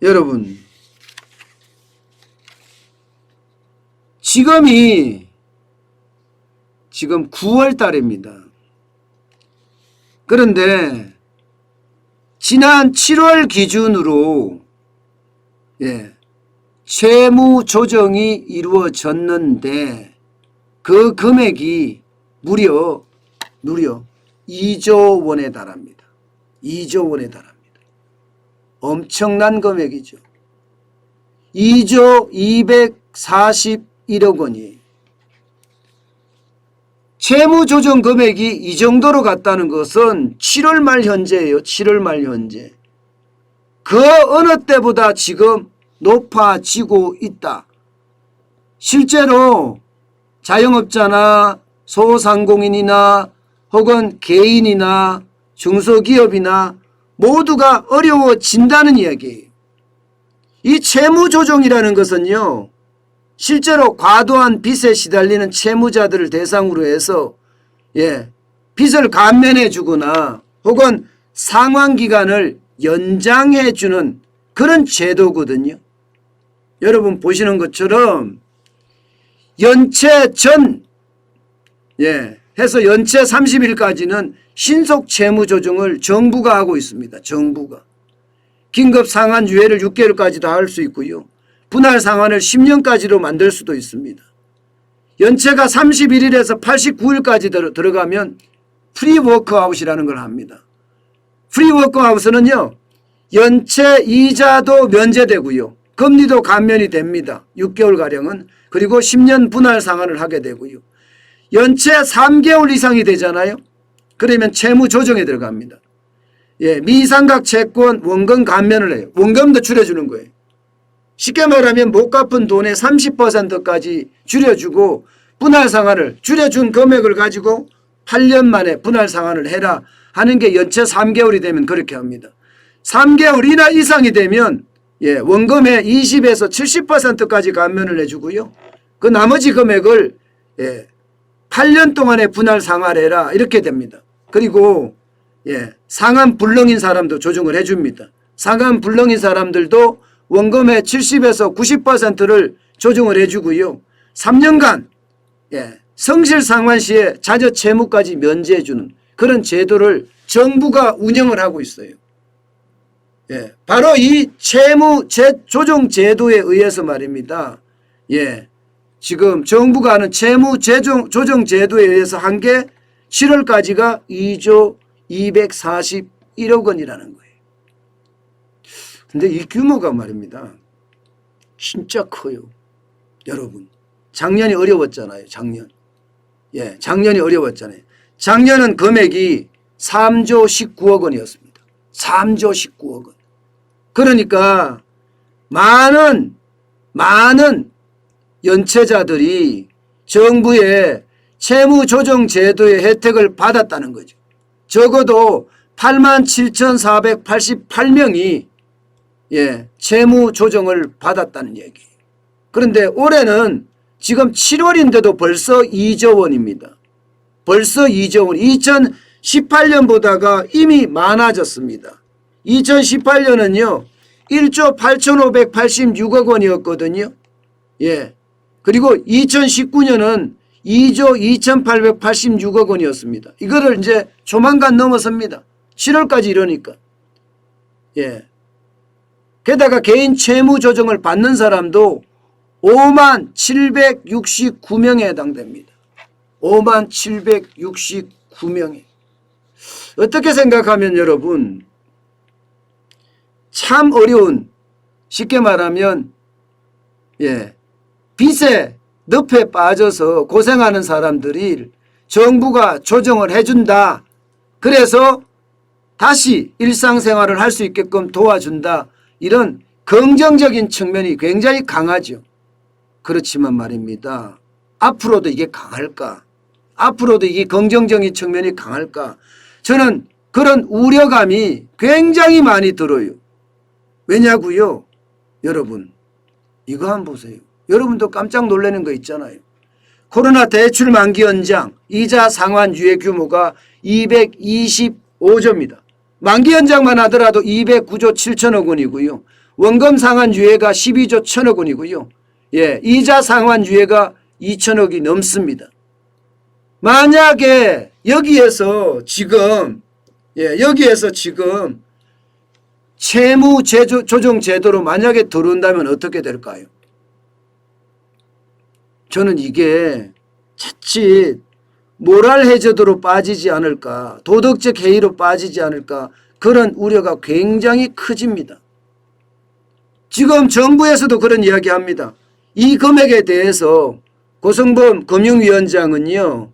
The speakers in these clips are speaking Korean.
여러분 지금이 지금 9월 달입니다. 그런데 지난 7월 기준으로 예, 채무 조정이 이루어졌는데 그 금액이 무려 무려 2조 원에 달합니다. 2조 원에 달합니다. 엄청난 금액이죠. 2조 241억 원이에요. 채무조정 금액이 이 정도로 갔다는 것은 7월 말 현재예요. 7월 말 현재. 그 어느 때보다 지금 높아지고 있다. 실제로 자영업자나 소상공인이나 혹은 개인이나 중소기업이나 모두가 어려워진다는 이야기예요. 이 채무조정이라는 것은요. 실제로 과도한 빚에 시달리는 채무자들을 대상으로 해서 예, 빚을 감면해 주거나 혹은 상환 기간을 연장해 주는 그런 제도거든요. 여러분 보시는 것처럼 연체 전 예, 해서 연체 30일까지는 신속 채무 조정을 정부가 하고 있습니다. 정부가. 긴급 상환 유예를 6개월까지도 할 수 있고요. 분할 상환을 10년까지로 만들 수도 있습니다. 연체가 31일에서 89일까지 들어, 들어가면 프리워크아웃이라는 걸 합니다. 프리워크아웃은요. 연체 이자도 면제되고요. 금리도 감면이 됩니다. 6개월가량은. 그리고 10년 분할 상환을 하게 되고요. 연체 3개월 이상이 되잖아요. 그러면 채무 조정에 들어갑니다. 예, 미상각 채권 원금 감면을 해요. 원금도 줄여주는 거예요. 쉽게 말하면 못 갚은 돈의 30%까지 줄여주고 분할 상환을 줄여준 금액을 가지고 8년 만에 분할 상환을 해라 하는 게 연체 3개월이 되면 그렇게 합니다. 3개월이나 이상이 되면 예, 원금의 20에서 70%까지 감면을 해주고요. 그 나머지 금액을 예, 8년 동안에 분할 상환해라 이렇게 됩니다. 그리고 예, 상한 불능인 사람도 조정을 해줍니다. 상한 불능인 사람들도 원금의 70에서 90%를 조정을 해주고요. 3년간 예, 성실 상환 시에 자녀 채무까지 면제해주는 그런 제도를 정부가 운영을 하고 있어요. 예, 바로 이 채무 재, 조정 제도에 의해서 말입니다. 예, 지금 정부가 하는 채무 조정 제도에 의해서 한 게 7월까지가 2조 241억 원이라는 거예요. 근데 이 규모가 말입니다. 진짜 커요. 여러분. 작년이 어려웠잖아요. 작년. 예, 작년이 어려웠잖아요. 작년은 금액이 3조 19억 원이었습니다. 3조 19억 원. 그러니까 많은 많은 연체자들이 정부의 채무 조정 제도의 혜택을 받았다는 거죠. 적어도 87,488명이 예, 채무 조정을 받았다는 얘기예요. 그런데 올해는 지금 7월인데도 벌써 2조 원입니다. 벌써 2조 원. 2018년보다가 이미 많아졌습니다. 2018년은요. 1조 8,586억 원이었거든요. 예. 그리고 2019년은 2조 2,886억 원이었습니다. 이거를 이제 조만간 넘어섭니다. 7월까지 이러니까. 예. 게다가 개인 채무 조정을 받는 사람도 5만 769명에 해당됩니다. 5만 769명에. 어떻게 생각하면 여러분 참 어려운 쉽게 말하면 예 빚에 늪에 빠져서 고생하는 사람들이 정부가 조정을 해준다. 그래서 다시 일상생활을 할 수 있게끔 도와준다. 이런 긍정적인 측면이 굉장히 강하죠. 그렇지만 말입니다. 앞으로도 이게 강할까? 앞으로도 이게 긍정적인 측면이 강할까? 저는 그런 우려감이 굉장히 많이 들어요. 왜냐고요? 여러분 이거 한번 보세요. 여러분도 깜짝 놀라는 거 있잖아요. 코로나 대출 만기 연장 이자 상환 유예 규모가 225조입니다. 만기 연장만 하더라도 209조 7천억 원이고요. 원금 상환 유예가 12조 1천억 원이고요. 예, 이자 상환 유예가 2천억이 넘습니다. 만약에 여기에서 지금 예, 여기에서 지금 채무 조정 제도로 만약에 들어온다면 어떻게 될까요? 저는 이게 자칫 모랄 해저도로 빠지지 않을까, 도덕적 해이로 빠지지 않을까 그런 우려가 굉장히 커집니다. 지금 정부에서도 그런 이야기 합니다. 이 금액에 대해서 고성범 금융위원장은요,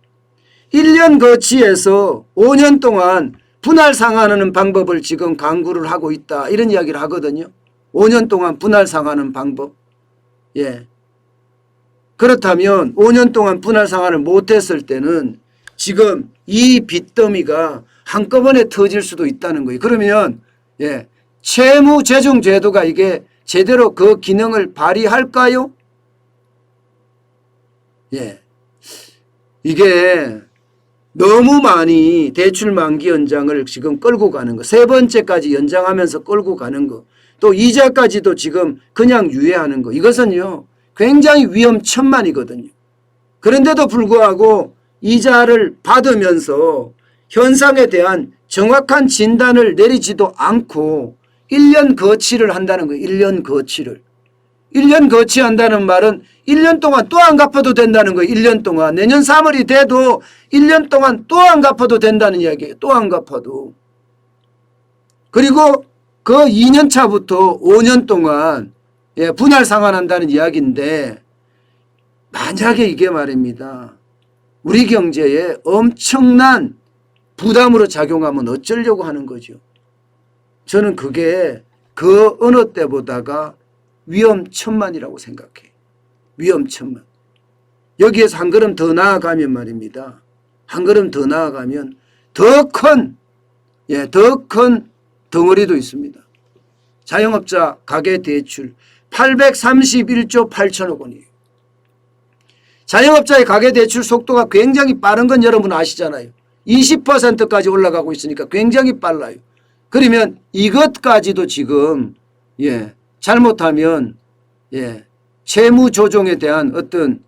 1년 거치해서 5년 동안 분할 상환하는 방법을 지금 강구를 하고 있다. 이런 이야기를 하거든요. 5년 동안 분할 상환하는 방법. 예. 그렇다면 5년 동안 분할 상환을 못했을 때는 지금 이 빚더미가 한꺼번에 터질 수도 있다는 거예요. 그러면 예, 채무 재정 제도가 이게 제대로 그 기능을 발휘할까요? 예. 이게 너무 많이 대출 만기 연장을 지금 끌고 가는 거. 세 번째까지 연장하면서 끌고 가는 거. 또 이자까지도 지금 그냥 유예하는 거. 이것은요. 굉장히 위험천만이거든요. 그런데도 불구하고 이자를 받으면서 현상에 대한 정확한 진단을 내리지도 않고 1년 거치를 한다는 거예요. 1년 거치를. 1년 거치한다는 말은 1년 동안 또 안 갚아도 된다는 거예요. 1년 동안. 내년 3월이 돼도 1년 동안 또 안 갚아도 된다는 이야기예요. 또 안 갚아도. 그리고 그 2년 차부터 5년 동안 예, 분할 상환한다는 이야기인데 만약에 이게 말입니다. 우리 경제에 엄청난 부담으로 작용하면 어쩌려고 하는 거죠. 저는 그게 그 어느 때보다가 위험천만이라고 생각해요. 위험천만. 여기에서 한 걸음 더 나아가면 말입니다. 한 걸음 더 나아가면 더 큰, 예, 더 큰 덩어리도 있습니다. 자영업자 가계 대출 831조 8천억 원이에요. 자영업자의 가계 대출 속도가 굉장히 빠른 건 여러분 아시잖아요. 20%까지 올라가고 있으니까 굉장히 빨라요. 그러면 이것까지도 지금 예, 잘못하면 예, 채무 조정에 대한 어떤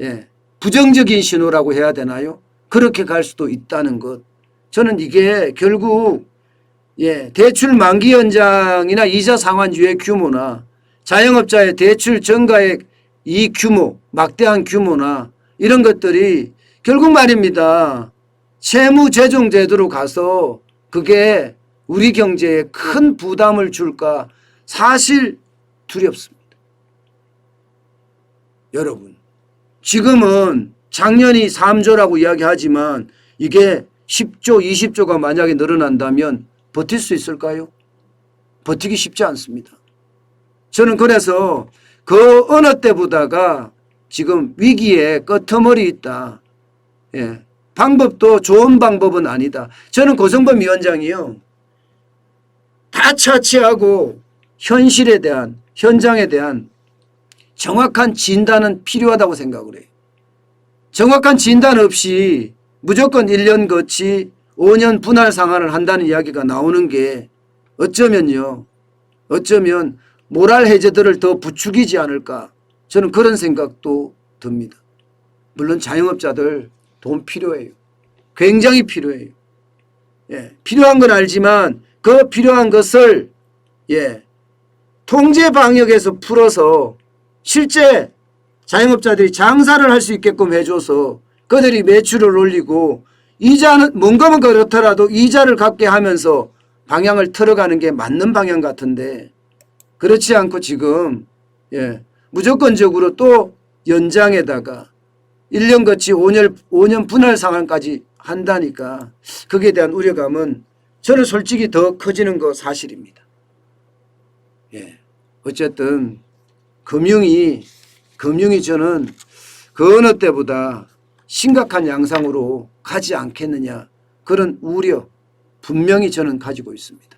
예, 부정적인 신호라고 해야 되나요? 그렇게 갈 수도 있다는 것. 저는 이게 결국 예, 대출 만기 연장이나 이자 상환 유예 규모나 자영업자의 대출 전가액 이 규모, 막대한 규모나 이런 것들이 결국 말입니다. 채무 재정 제도로 가서 그게 우리 경제에 큰 부담을 줄까 사실 두렵습니다. 여러분, 지금은 작년이 3조라고 이야기하지만 이게 10조, 20조가 만약에 늘어난다면 버틸 수 있을까요? 버티기 쉽지 않습니다. 저는 그래서 그 어느 때보다가 지금 위기에 끄트머리 있다. 예. 방법도 좋은 방법은 아니다. 저는 고성범 위원장이요. 다 차치하고 현실에 대한, 현장에 대한 정확한 진단은 필요하다고 생각을 해요. 정확한 진단 없이 무조건 1년 거치 5년 분할 상환을 한다는 이야기가 나오는 게 어쩌면요. 어쩌면 모랄 해제들을 더 부추기지 않을까 저는 그런 생각도 듭니다. 물론 자영업자들 돈 필요해요. 굉장히 필요해요. 예, 필요한 건 알지만 그 필요한 것을 예, 통제 방역에서 풀어서 실제 자영업자들이 장사를 할 수 있게끔 해줘서 그들이 매출을 올리고 이자는 뭔가면 그렇더라도 이자를 갚게 하면서 방향을 틀어가는 게 맞는 방향 같은데 그렇지 않고 지금 예, 무조건적으로 또 연장에다가 1년 거치 5년, 5년 분할 상환까지 한다니까 거기에 대한 우려감은 저는 솔직히 더 커지는 거 사실입니다. 예. 어쨌든 금융이 금융이 저는 그 어느 때보다 심각한 양상으로 가지 않겠느냐 그런 우려 분명히 저는 가지고 있습니다.